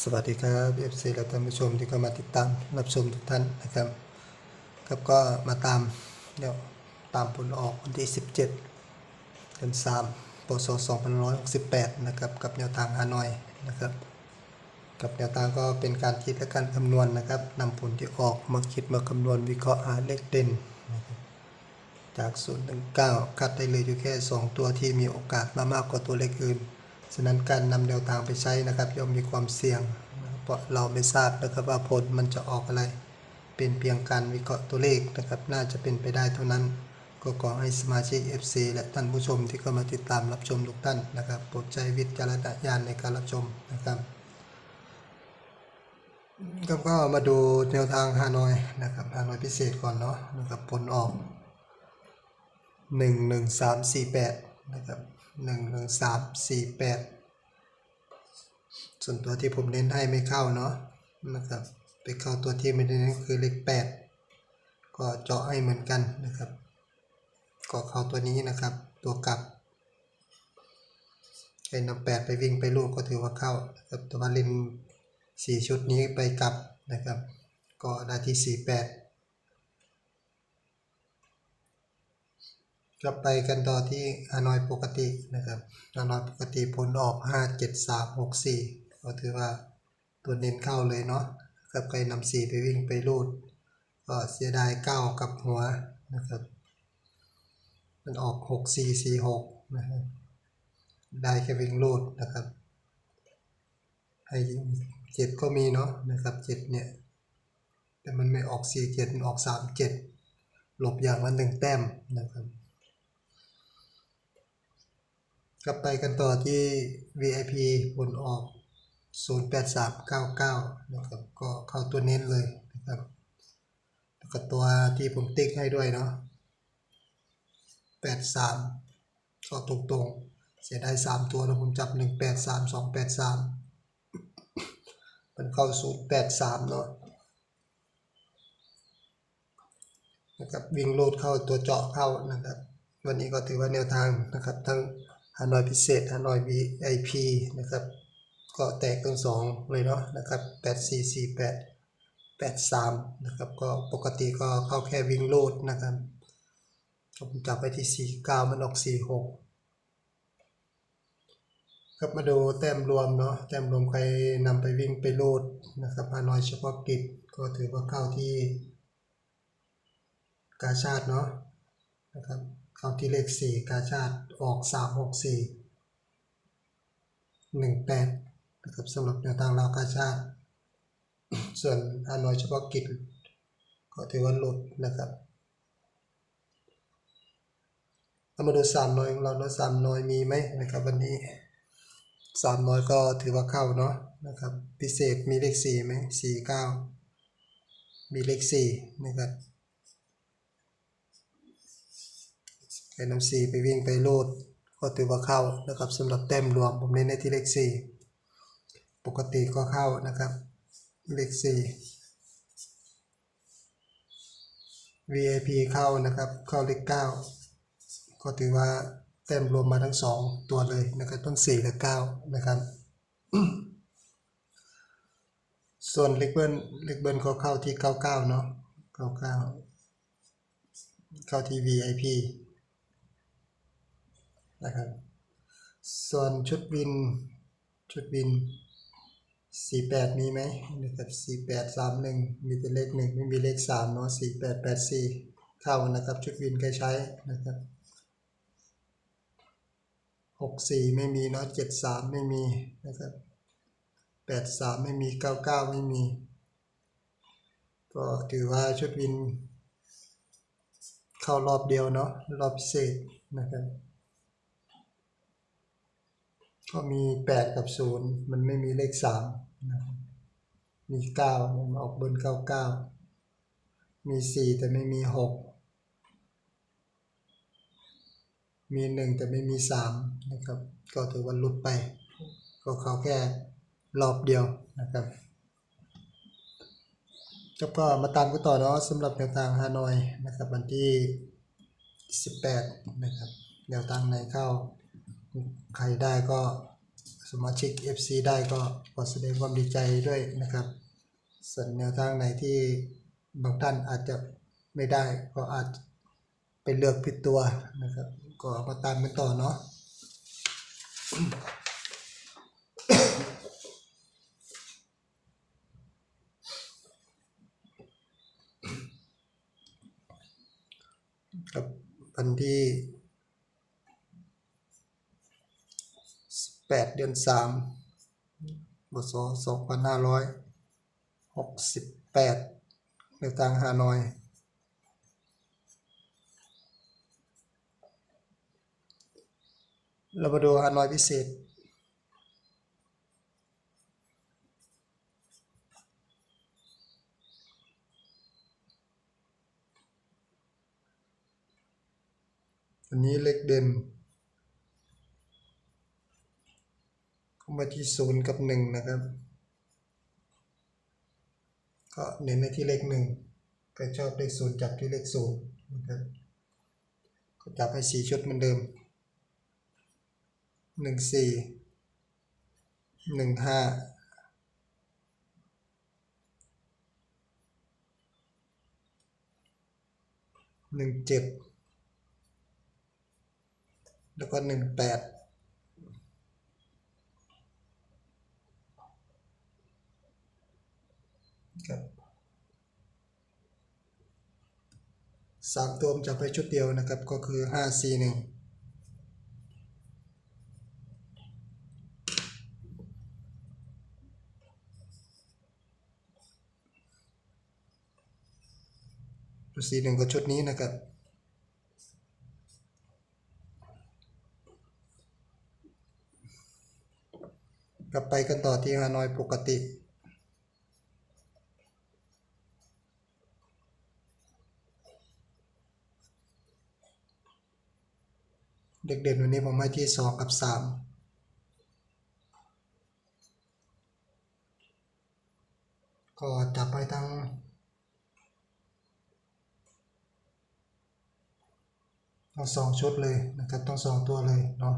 สวัสดีครับ FC และท่านผู้ชมที่เข้ามาติดตามรับชมทุกท่านนะครับครับก็มาตามเดี๋ยวตามผลออกวันที่ 17 เดือน3ปศ2568 นะครับ กับแนวทางฮานอยนะครับ กับแนวทางก็เป็นการคิดและการคำนวณนะครับนำผลที่ออกมาคิดมาคำนวณวิเคราะห์หาเลขเด่นนะครับจาก0ถึง9คัดได้เลยอยู่แค่ 2 ตัวที่มีโอกาสมามากกว่าตัวเลขอื่น ฉะนั้นการนำแนวทางไปใช้นะครับย่อมมีความเสี่ยง เพราะเราไม่ทราบนะครับว่าผลมันจะออกอะไร เป็นเพียงการวิเคราะห์ตัวเลขนะครับ น่าจะเป็นไปได้เท่านั้น ก็ขอให้สมาชิก FC และท่านผู้ชมที่เข้ามาติดตามรับชมทุกท่านนะครับโปรดใช้วิจารณญาณในการรับชมนะครับครับก็มาดูแนวทางฮานอยนะครับฮานอยพิเศษก่อนเนาะนะครับผลออกหนึ่งหนึ่งสามสี่แปดนะครับ หนึ่งหนึ่งสามสี่แปดส่วนตัวที่ผมเน้นให้ไม่เข้าเนาะนะครับไปเข้าตัวที่ไม่ได้เน้นคือเลขแปดก็เจาะให้เหมือนกันนะครับ ก็เข้าตัวนี้นะครับ ตัวกลับใช้นำแปดไปวิ่งไปลูกก็ถือว่าเข้านะครับแต่ว่าเล่นสี่ชุดนี้ไปกลับนะครับ ก็ได้ที่สี่แปด ก็ไปกันต่อที่ฮานอยปกตินะครับฮานอยปกติผลออกห้าเจ็ดสามหกสี่ก็ถือว่าตัวเน้นเข้าเลยเนาะกับใครนำสี่ไปวิ่งไปรูด ก็เสียดายเก้ากับหัวนะครับ มันออกหกสี่สี่หกนะครับได้แค่วิ่งรูดนะครับให้เจ็ดก็มีเนาะนะครับเจ็ดเนี่ย แต่มันไม่ออกสี่เจ็ดมันออกสามเจ็ดหลบอย่างละหนึ่งแต้มนะครับ กลับไปกันต่อที่ VIP ผลออก 08399 นะครับ ก็เข้าตัวเน้นเลยนะครับ แล้วก็ตัวที่ผมติ๊กให้ด้วยเนาะ 83ก็ตรงๆเสียได้3ตัวแล้วผมจับ 183 283 มันเข้าศูนย์แปดสามเนาะนะครับวิ่งโลดเข้าตัวเจาะเข้านะครับ วันนี้ก็ถือว่าแนวทางนะครับทั้ง ฮานอยพิเศษฮานอย VIP นะครับ ก็แตกทั้งสองเลยเนาะนะครับแปดสี่สี่แปดแปดสามนะครับ ก็ปกติก็เข้าแค่วิ่งโลดนะครับผมจับไปที่สี่เก้ามันออกสี่หกครับมาดูแต้มรวมเนาะแต้มรวมใครนำไปวิ่งไปโลดนะครับฮานอยเฉพาะกิจก็ถือว่าเข้าที่กาชาติเนาะนะครับ เข้าที่เลขสี่กาชาติออกสามหกสี่หนึ่งแปดนะครับสำหรับแนวทางเราวกาชาติ ส่วนฮานอยเฉพาะกิจก็ถือว่าหลุดนะครับเรามาดูสามน้อยของเราเนาะสามน้อยมีไหมนะครับวันนี้สามน้อยก็ถือว่าเข้าเนาะนะครับพิเศษมีเลขสี่ไหมสี่เก้ามีเลขสี่นะครับ ใครนำสี่ไปวิ่งไปโลดก็ถือว่าเข้านะครับสำหรับแต้มรวมผมเน้นในที่เลขสี่ปกติก็เข้านะครับ เลขสี่ VIP เข้านะครับ เข้าเลขเก้าก็ถือว่าแต้มรวมมาทั้งสองตัวเลยนะครับทั้งสี่และเก้านะครับส่วนเล็กเบิ้ลเล็กเบิ้ลก็เข้าที่เก้าเก้าเนาะเก้าเก้าเข้าที่ VIP นะครับ ส่วนชุดวิน ชุดวินสี่แปดมีไหมนะครับสี่แปดสามหนึ่งมีแต่เลขหนึ่งไม่มีเลขสามเนาะสี่แปดแปดสี่เข้านะครับ ชุดวินใครใช้นะครับหกสี่ไม่มีเนาะเจ็ดสามไม่มีนะครับแปดสามไม่มีเก้าเก้าไม่มี ก็ถือว่าชุดวินเข้ารอบเดียวเนาะรอบพิเศษนะครับ ก็มีแปดกับศูนย์มันไม่มีเลขสามนะครับมีเก้ามันออกบนเก้าเก้ามีสี่แต่ไม่มีหกมีหนึ่งแต่ไม่มีสามนะครับ ก็ถือว่าหลุดไป ก็เขาแค่รอบเดียวนะครับครับก็มาตามกันต่อเนาะสำหรับแนวทางฮานอยนะครับวันที่ 18 นะครับแนวทางไหนเข้า ใครได้ก็สมาชิก FC ได้ก็ขอแสดงความดีใจด้วยนะครับส่วนแนวทางไหนที่บางท่านอาจจะไม่ได้ก็อาจไปเลือกผิดตัวนะครับ ก็มาตามกันต่อเนาะครับวันที่ 8 เดือน3บศ2568ในทางฮานอย เรามาดูฮานอยพิเศษอันนี้เลขเด่นเข้า มาที่ศูนย์กับหนึ่งนะครับ ก็เน้นในที่เลขหนึ่งใครชอบเลขศูนย์จับที่เลขศูนย์นะครับก็จับให้สี่ชุดเหมือนเดิมหนึ่งสี่หนึ่งห้าหนึ่งเจ็ดแล้วก็หนึ่งแปด ครับสามตัวผมจะไปชุดเดียวนะครับก็คือห้าสี่หนึ่งสี่หนึ่งก็ชุดนี้นะครับกลับไปกันต่อที่ฮานอยปกติ เด็กเด่นวันนี้ผมให้ที่สองกับสามก็จับไปทั้งทั้งสองชุดเลยนะครับต้องสองตัวเลยเนาะ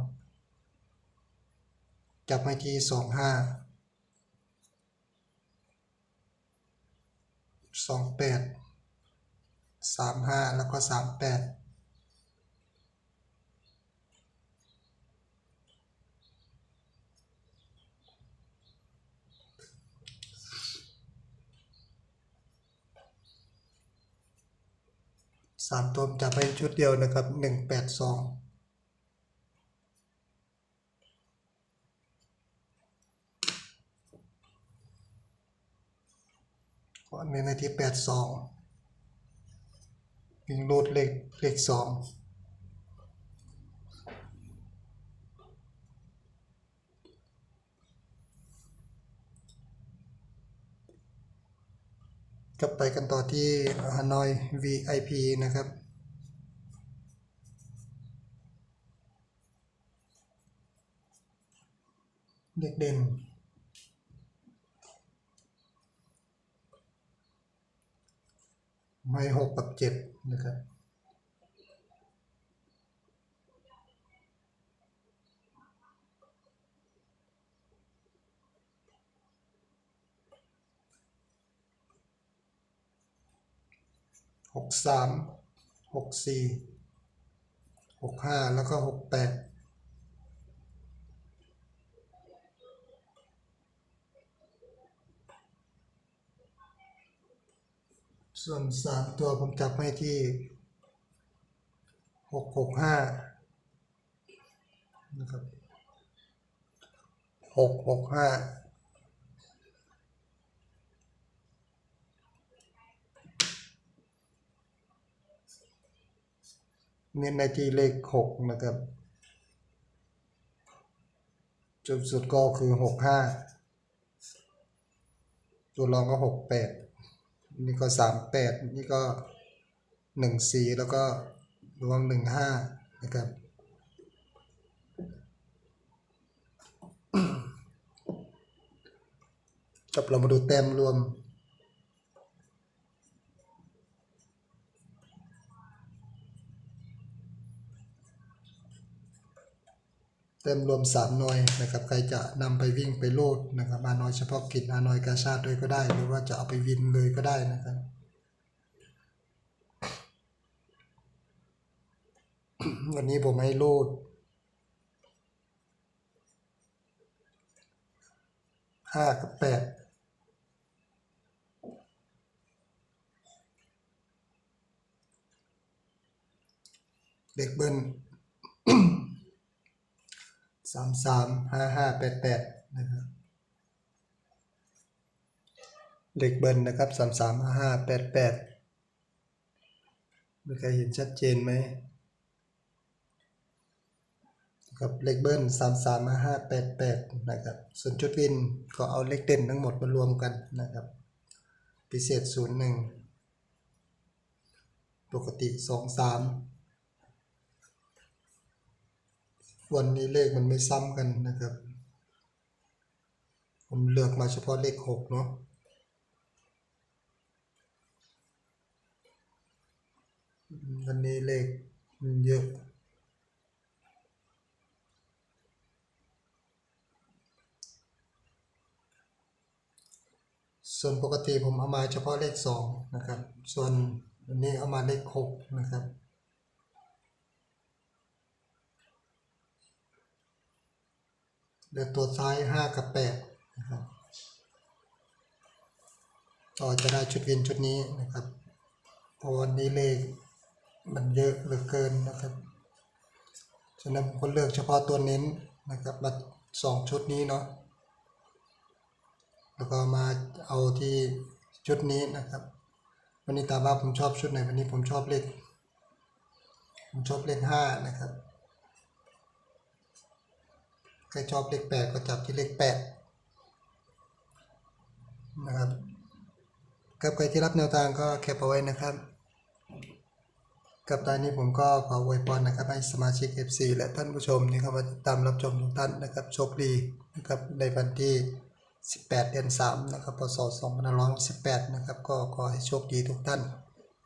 จับไปที่สองห้าสองแปดสามห้าแล้วก็สามแปด สามตัวจับไปชุดเดียวนะครับหนึ่งแปดสองก็ในนาทีแปดสองยิงรูดเลขเลขสอง กลับไปกันต่อที่ฮานอย VIP นะครับเด็กเด่น ไม่หกกับเจ็ดนะครับ หกสามหกสี่หกห้าแล้วก็หกแปดส่วนสามตัวผมจับให้ที่หกหกห้านะครับหกหกห้า เน้นในที่เลขหกนะครับจุดสุดก็คือหกห้าตัวรองก็หกแปดนี่ก็สามแปดนี่ก็หนึ่งสี่แล้วก็รวมหนึ่งห้านะครับจบเรามาดูแต้มรวม เต็มรวมสามหน่วยนะครับใครจะนำไปวิ่งไปโลดนะครับมาน้อยเฉพาะกิจอาน้อยกาชาติด้วยก็ได้ หรือว่าจะเอาไปวินเลยก็ได้นะครับวันนี้ผมให้โลดห้ากับแปดเด็กเบิ้ล สามสามห้าห้าแปดแปดนะครับเด็กเบิ้ลนะครับสามสามห้าห้าแปดแปดมีใครเห็นชัดเจนไหมครับเลขเบิ้ลสามสามห้าแปดแปดนะครับส่วนจุดวินก็เอาเลขเด่นทั้งหมดมารวมกันนะครับ พิเศษศูนย์หนึ่งปกติสองสาม วันนี้เลขมันไม่ซ้ำกันนะครับ ผมเลือกมาเฉพาะเลขหกเนาะวันนี้เลขมันเยอะส่วนปกติผมเอามาเฉพาะเลขสองนะครับ ส่วนอันนี้เอามาเลขหกนะครับ เหลือตัวซ้ายห้ากับแปดนะครับต่อจะได้ชุดวินชุดนี้นะครับเพราะวันนี้เลขมันเยอะเหลือเกินนะครับฉะนั้นผมก็เลือกเฉพาะตัวเน้นนะครับมาสองชุดนี้เนาะแล้วก็มาเอาที่ชุดนี้นะครับ วันนี้ตามว่าผมชอบชุดไหนวันนี้ผมชอบเลขผมชอบเลขห้านะครับ ครชอบเลขแปดก็จับที่เลขแปดนะครับกับใครที่รับแนวทางก็แคปเอาไว้นะครับ กับตอนนี้ผมก็ขออวยพรนะครับให้สมาชิก FC และท่านผู้ชมที่เข้ามาติดตามรับชมทุกท่านนะครับโชคดีนะครับในวันที่ 18 เดือน 3 นะครับพศ2568นะครับ ก็ขอให้โชคดีทุกท่าน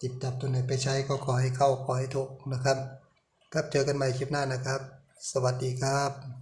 จิบจับตัวไหนไปใช้ก็ขอให้เข้าขอให้ถูกนะครับ ครับเจอกันใหม่คลิปหน้านะครับ สวัสดีครับ